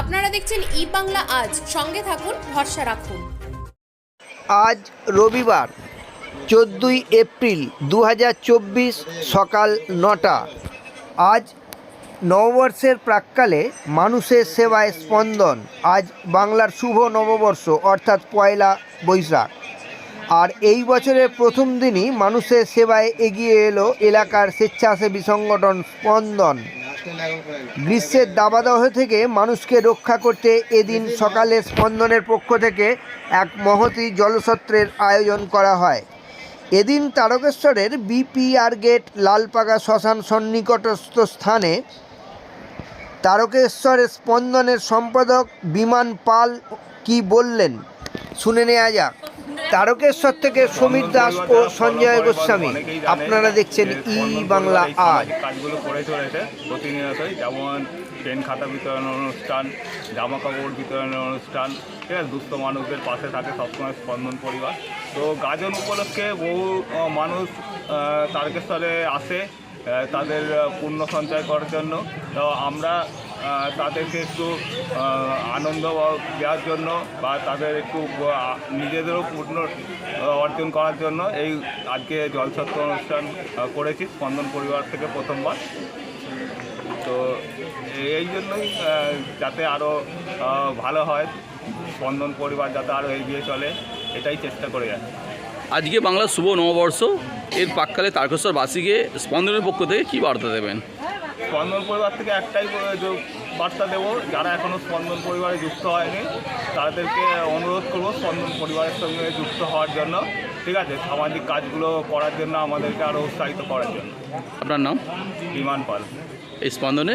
আপনারা দেখছেন ই বাংলা আজ। সঙ্গে থাকুন, ভরসা রাখুন। আজ রবিবার, চোদ্দই এপ্রিল দু হাজার চব্বিশ সকাল নটা। আজ নববর্ষের প্রাক্কালে মানুষের সেবায় স্পন্দন। আজ বাংলার শুভ নববর্ষ, অর্থাৎ পয়লা বৈশাখ। আর এই বছরের প্রথম দিনই মানুষের সেবায় এগিয়ে এলো এলাকার স্বেচ্ছাসেবী সংগঠন স্পন্দন। গ্রীষ্মের দাবাদহ থেকে মানুষকে রক্ষা করতে এদিন সকালে স্পন্দনের পক্ষ থেকে এক মহতি জলসত্রের আয়োজন করা হয়। এদিন তারকেশ্বরের বিপিআর গেট লালপাগা শ্মশান সন্নিকটস্থ স্থানে তারকেশ্বরের স্পন্দনের সম্পাদক বিমান পাল কি বললেন? শুনে নেওয়া যাক। তারকেশ্বর থেকে সমীর দাস ও সঞ্জয় গোস্বামী। আপনারা দেখছেন ই বাংলা আজ। কাজগুলো করে চলেছে প্রতিনিয়তই, যেমন পেন খাতা বিতরণ অনুষ্ঠান জামা কাপড় বিতরণের অনুষ্ঠান, ঠিক আছে? দুস্থ মানুষদের পাশে থাকে সবসময় স্পন্দন পরিবার। তো গাজন উপলক্ষে বহু মানুষ তারকেশ্বরে আসে তাদের পুণ্য সঞ্চয় করার জন্য। তো আমরা তাদেরকে একটু আনন্দ দেওয়ার জন্য বা তাদের একটু নিজেদেরও পূর্ণ অর্জন করার জন্য এই আজকে জলছত্র অনুষ্ঠান করেছি, স্পন্দন পরিবার থেকে প্রথমবার। তো এই জন্যই যাতে আরও ভালো হয়, স্পন্দন পরিবার যাতে আরও এগিয়ে চলে, এটাই চেষ্টা করে যাচ্ছে। আজকে বাংলার শুভ নববর্ষ, এর পাককালে তারকেশ্বরবাসীকে স্পন্দনের পক্ষ থেকে কী বার্তা দেবেন? স্পন্দন পরিবার থেকে একটাই বার্তা দেবো যারা এখনও স্পন্দন পরিবারে যুক্ত হয়নি তাদেরকে অনুরোধ করব স্পন্দন পরিবারের সঙ্গে যুক্ত হওয়ার জন্য। ঠিক আছে সামাজিক কাজগুলো করার জন্য আমাদেরকে আরও উৎসাহিত করার জন্য। আপনার নাম? বিমান পাল। এই স্পন্দনে?